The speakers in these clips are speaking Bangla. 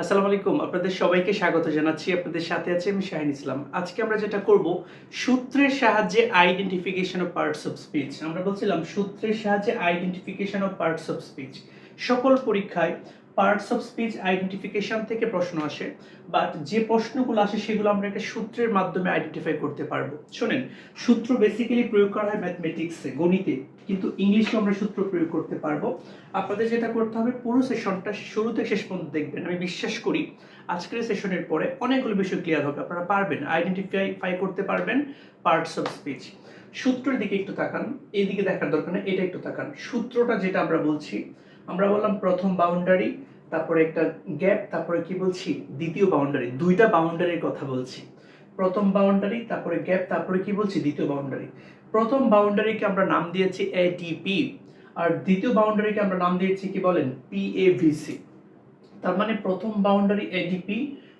আসসালামু আলাইকুম। আপনাদের সবাইকে স্বাগত জানাচ্ছি। আপনাদের সাথে আছি আমি শাহিন ইসলাম। আজকে আমরা যেটা করব, সূত্রের সাহায্যে identification of parts of speech আমরা বলছিলাম, সূত্রের সাহায্যে identification of parts of speech সকল পরীক্ষায় পার্টস অফ স্পিচ আইডেন্টিফিকেশন থেকে প্রশ্ন আসে বাট যে প্রশ্নগুলো আসে সেগুলো আমরা একটা সূত্রের মাধ্যমে আইডেন্টিফাই করতে পারব। শোনেন, সূত্র বেসিক্যালি প্রয়োগ করা হয় ম্যাথমেটিক্সে গণিতে, কিন্তু ইংলিশে আমরা সূত্র প্রয়োগ করতে পারব। আপনাদের যেটা করতে হবে, পুরো সেশনটা শুরু থেকে শেষ পর্যন্ত দেখবেন, আমি বিশ্বাস করি। আজকের সেশনের পরে অনেকগুলো বিষয় ক্লিয়ার হবে, আপনারা পারবেন আইডেন্টিফাই করতে পারবেন পার্টস অফ স্পিচ সূত্রের দিকে একটু তাকান এই দিকে দেখার দরকার নেই, এটা একটু তাকান। সূত্রটা যেটা আমরা বলছি আমরা বললাম প্রথম বাউন্ডারি তারপরে একটা গ্যাপ তারপরে কি বলছি? দ্বিতীয় বাউন্ডারি দুইটা বাউন্ডারির কথা বলছি। প্রথম বাউন্ডারি তারপরে গ্যাপ তারপরে কি বলছি? দ্বিতীয় বাউন্ডারি প্রথম বাউন্ডারিকে আমরা নাম দিয়েছি এটিপি আর দ্বিতীয় বাউন্ডারিকে আমরা নাম দিয়েছি কি বলেন? পিএভিসি তার মানে প্রথম বাউন্ডারি এডিপি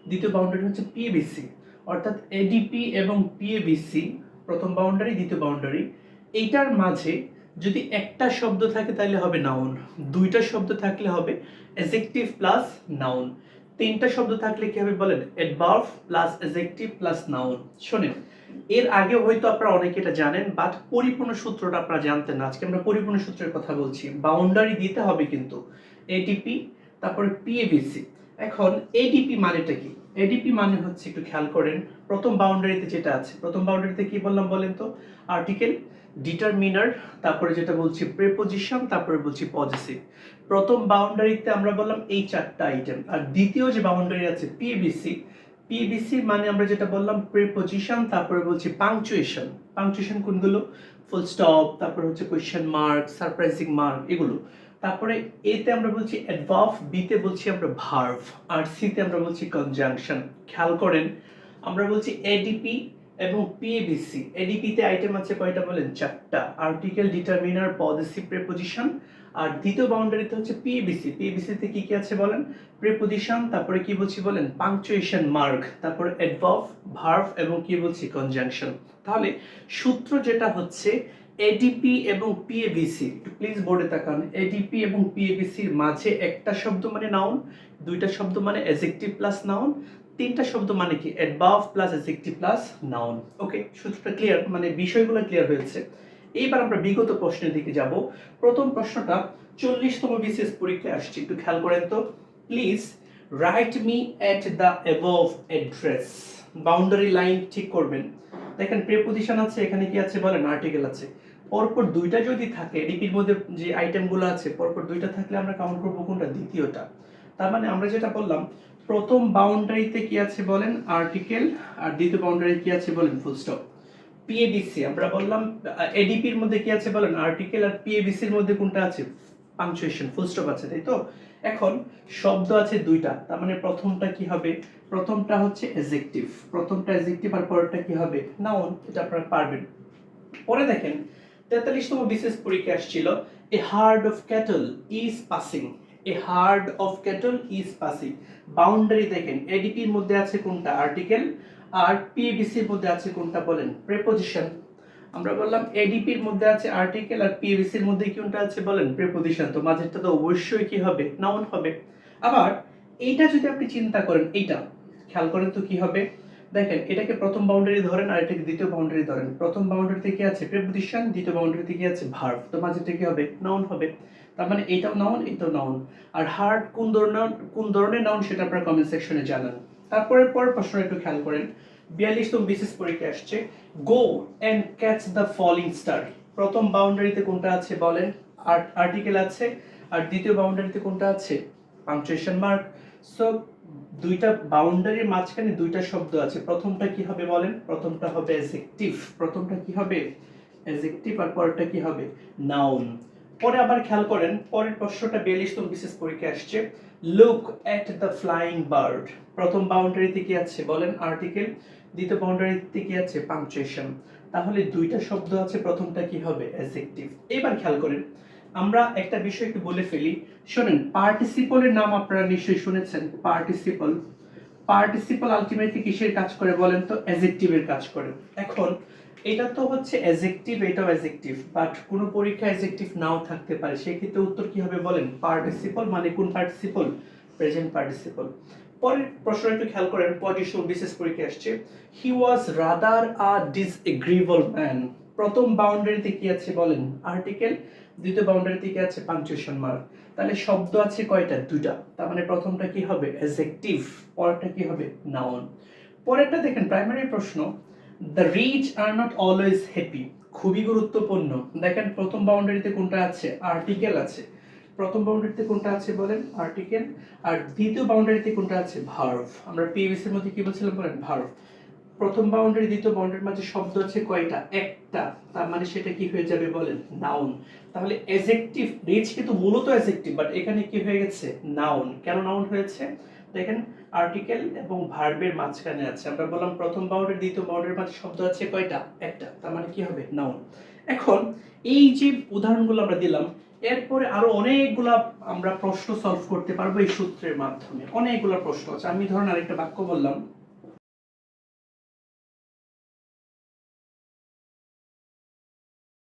দ্বিতীয় বাউন্ডারি হচ্ছে পিএবিসি অর্থাৎ এডিপি এবং পিএবিসি প্রথম বাউন্ডারি দ্বিতীয় বাউন্ডারি এইটার মাঝে যদি একটা শব্দ থাকে তাহলে হবে নাউন দুইটা শব্দ থাকলে হবে এজেক্টিভ প্লাস নাউন তিনটা শব্দ থাকলে কি হবে বলেন? Adverb plus adjective plus noun শোনেন, এর আগে হয়তো আপনারা অনেকে এটা জানেন বাট পরিপূর্ণ সূত্রটা আপনারা জানতেন না, আজকে আমরা পরিপূর্ণ সূত্রের কথা বলছি বাউন্ডারি দিতে হবে কিন্তু এটিপি তারপরে পিএবিসি এখন এডিপি মানেটা কি? এডিপি মানে হচ্ছে একটু খেয়াল করেন, প্রথম বাউন্ডারিতে যেটা আছে, প্রথম বাউন্ডারিতে কি বললাম বলেন তো? আর্টিকেল ডিটারমিনার তারপরে যেটা বলছি প্রেপোজিশন তারপরে বলছি পজিটিভ প্রথম বাউন্ডারিতে আমরা বললাম এই চারটা আইটেম আর দ্বিতীয় যে বাউন্ডারি আছে পিবিসি পিবিসি মানে আমরা যেটা বললাম প্রেপোজিশন তারপরে বলছি পাংচুয়েশন পাংচুয়েশন কোনগুলো? ফুল স্টপ তারপরে হচ্ছে কোয়েশ্চেন মার্ক সারপ্রাইজিং মার্ক এগুলো। তারপরে এতে আমরা বলছি অ্যাডভার্ভ বিতে বলছি আমরা ভার্ভ আর সিতে আমরা বলছি কনজাংশন খেয়াল করেন, আমরা বলছি এডিপি এবং পিএবিসি এডিপিতে আইটেম আছে কয়টা বলেন? চারটা। আর্টিকেল ডিটারমিনার পলিসি প্রেপোজিশন আর দ্বিতীয় বাউন্ডারিতে হচ্ছে পিএবিসি পিএবিসিতে কি কি আছে বলেন? প্রেপোজিশন তারপরে কি বলছি বলেন? পাংচুয়েশন মার্ক তারপরে অ্যাডভার্ভ ভার্ভ এবং কি বলছি? কনজাংশন তাহলে সূত্র যেটা হচ্ছে এডিপি এবং পিএবিসি প্লিজ বোর্ডে তাকান। এডিপি এবং পিএবিসির মাঝে একটা শব্দ মানে নাউন দুইটা শব্দ মানে এজেক্টিভ প্লাস নাউন তিনটা শব্দ মানে কি? Adverb plus adjective plus noun okay সূত্রটা ক্লিয়ার মানে বিষয়গুলো ক্লিয়ার হয়েছে। এইবার আমরা বিগত প্রশ্নের দিকে যাব। প্রথম প্রশ্নটা চল্লিশতম বিশেষ পরীক্ষায় আসছে। একটু খেয়াল করেন তো। Please write me at the above address boundary line ঠিক করবেন। দেখেন প্রেপোজিশন আছে, এখানে কি আছে বলেন? আর্টিকেল আছে। পরপর দুইটা যদি থাকে এডিপির মধ্যে যে আইটেমগুলো আছে, পরপর দুইটা থাকলে আমরা কাউন্ট করব কোনটা? দ্বিতীয়টা। তার মানে আমরা যেটা বললাম প্রথম বাউন্ডারিতে কি আছে বলেন? আর্টিকেল। আর দ্বিতীয় বাউন্ডারি কি আছে বলেন? Full stop. পিএবিসি আমরা বললাম এডিপির মধ্যে কি আছে বলেন? আর্টিকেল আর পিএবিসির মধ্যে কোনটা আছে? পাংচুয়েশন ফুল স্টপ আছে, তাই তো? এখন শব্দ আছে দুইটা, তার মানে প্রথমটা কি হবে? প্রথমটা হচ্ছে এজেক্টিভ প্রথমটা এজেক্টিভ আর পরেরটা কি হবে? নাউন এটা আপনারা পারবেন। পরে দেখেন, তেতাল্লিশতম বিশেষ পরীক্ষা আসছিল a herd of cattle is passing a herd of cattle is passing boundary দেখেন এডিপির মধ্যে আছে কোনটা? আর্টিকেল। আর পিএবিসির মধ্যে আছে কোনটা বলেন? প্রেপোজিশন। আমরা বললাম এডিপির মধ্যে আছে আর্টিকেল আর পিএবিসির মধ্যে কোনটা আছে বলেন? প্রেপোজিশন। তো মাঝেরটা তো অবশ্যই কি হবে? নাউন হবে। আবার এইটা যদি আপনি চিন্তা করেন, এইটা। খেয়াল করেন তো কি হবে? দেখেন, এটাকে প্রথম বাউন্ডারি ধরেন আর এটাকে দ্বিতীয় বাউন্ডারি ধরেন। প্রথম বাউন্ডারিতে কি আছে? প্রেপোজিশন, দ্বিতীয় বাউন্ডারিতে কি আছে? ভার্ব তো মাঝেরটা কি হবে? নাউন হবে। তার মানে এইটাও নাউন এইটাও নাউন আর হার্ট কোন ধরনের কোন ধরনের নাউন সেটা আপনারা কমেন্ট সেকশনে জানান। তারপরে পর প্রশ্ন একটু খেয়াল করেন। বিয়াল্লিশতম বিশেষ পরীক্ষা আসছে go and catch the falling star প্রথম বাউন্ডারিতে কোনটা আছে বলেন? আর্টিকেল আছে। আর দ্বিতীয় বাউন্ডারিতে কোনটা আছে? পাংচুয়েশন মার্ক সো দুইটা বাউন্ডারির মাঝখানে দুইটা শব্দ আছে। প্রথমটা কি হবে বলেন? প্রথমটা হবে অ্যাজেক্টিভ প্রথমটা কি হবে? অ্যাজেক্টিভ আর পরেরটা কি হবে? নাউন পরে আবার খেয়াল করেন, পরের প্রশ্নটা বিয়াল্লিশতম বিশেষ পরীক্ষা আসছে। Look at the flying bird প্রথম বাউন্ডারিতে কি আছে বলেন? আর্টিকেল দ্বিতীয় বাউন্ডারিতে কি আছে? পাংচুয়েশন তাহলে দুইটা শব্দ আছে, প্রথমটা কি হবে? অ্যাজেক্টিভ এবার খেয়াল করেন, আমরা একটা বিষয় একটু বলে ফেলি। শোনেন পার্টিসিপলের নাম আপনারা নিশ্চয়ই শুনেছেন পার্টিসিপল পার্টিসিপল আলটিমেটলি কিসের কাজ করে বলেন তো? অ্যাজেক্টিভের কাজ করে। এখন এটা তো হচ্ছে অ্যাজেক্টিভ এটাও অ্যাজেক্টিভ বাট কোনো পরীক্ষা অ্যাজেক্টিভ নাও থাকতে পারে। সেই ক্ষেত্রে উত্তর কি হবে বলেন? পার্টিসিপল মানে কোন পার্টিসিপল প্রেজেন্ট পার্টিসিপল পরের প্রশ্ন একটু খেয়াল করেন পজিশন বিশেষ পরীক্ষা আসছে। হি ওয়াজ রাদার আ ডিসএগ্রিবল ম্যান প্রথম বাউন্ডারিতে কি আছে বলেন? আর্টিকেল দ্বিতীয় বাউন্ডারিতে কি আছে? পাংচুয়েশন মার্ক তাহলে শব্দ আছে কয়টা? দুটা তার মানে প্রথমটা কি হবে? অ্যাজেক্টিভ পরেরটা কি হবে? নাউন পরেরটা দেখেন প্রাইমারি প্রশ্ন the rich are not always happy খুবই গুরুত্বপূর্ণ। দেখেন, প্রথম বাউন্ডারিতে কোনটা আছে? আর্টিকেল আছে। প্রথম বাউন্ডারিতে কোনটা আছে বলেন? আর্টিকেল আর দ্বিতীয় বাউন্ডারিতে কোনটা আছে? ভার্ভ আমরা পিএভিসি এর মধ্যে কি বলছিলাম বলেন? ভার্ভ প্রথম বাউন্ডারি দ্বিতীয় বাউন্ডারির মাঝে শব্দ আছে কয়টা? একটা। তার মানে সেটা কি হয়ে যাবে বলেন? নাউন তাহলে এজেক্টিভ রিচ কিন্তু মূলত এজেক্টিভ বাট এখানে কি হয়ে গেছে? নাউন কেন নাউন হয়েছে? দেখেন আর্টিকেল এবং ভার্বের মাঝখানে আছে। আমরা বললাম প্রথম বাউন্ডের দ্বিতীয় বাউন্ডের মাঝে শব্দ আছে কয়টা? একটা। তার মানে কি হবে? নাউন এখন এই যে উদাহরণগুলো আমরা দিলাম, এরপরে আরও অনেকগুলা আমরা প্রশ্ন সলভ করতে পারব এই সূত্রের মাধ্যমে। অনেকগুলা প্রশ্ন আছে। আমি ধরেন আরেকটা বাক্য বললাম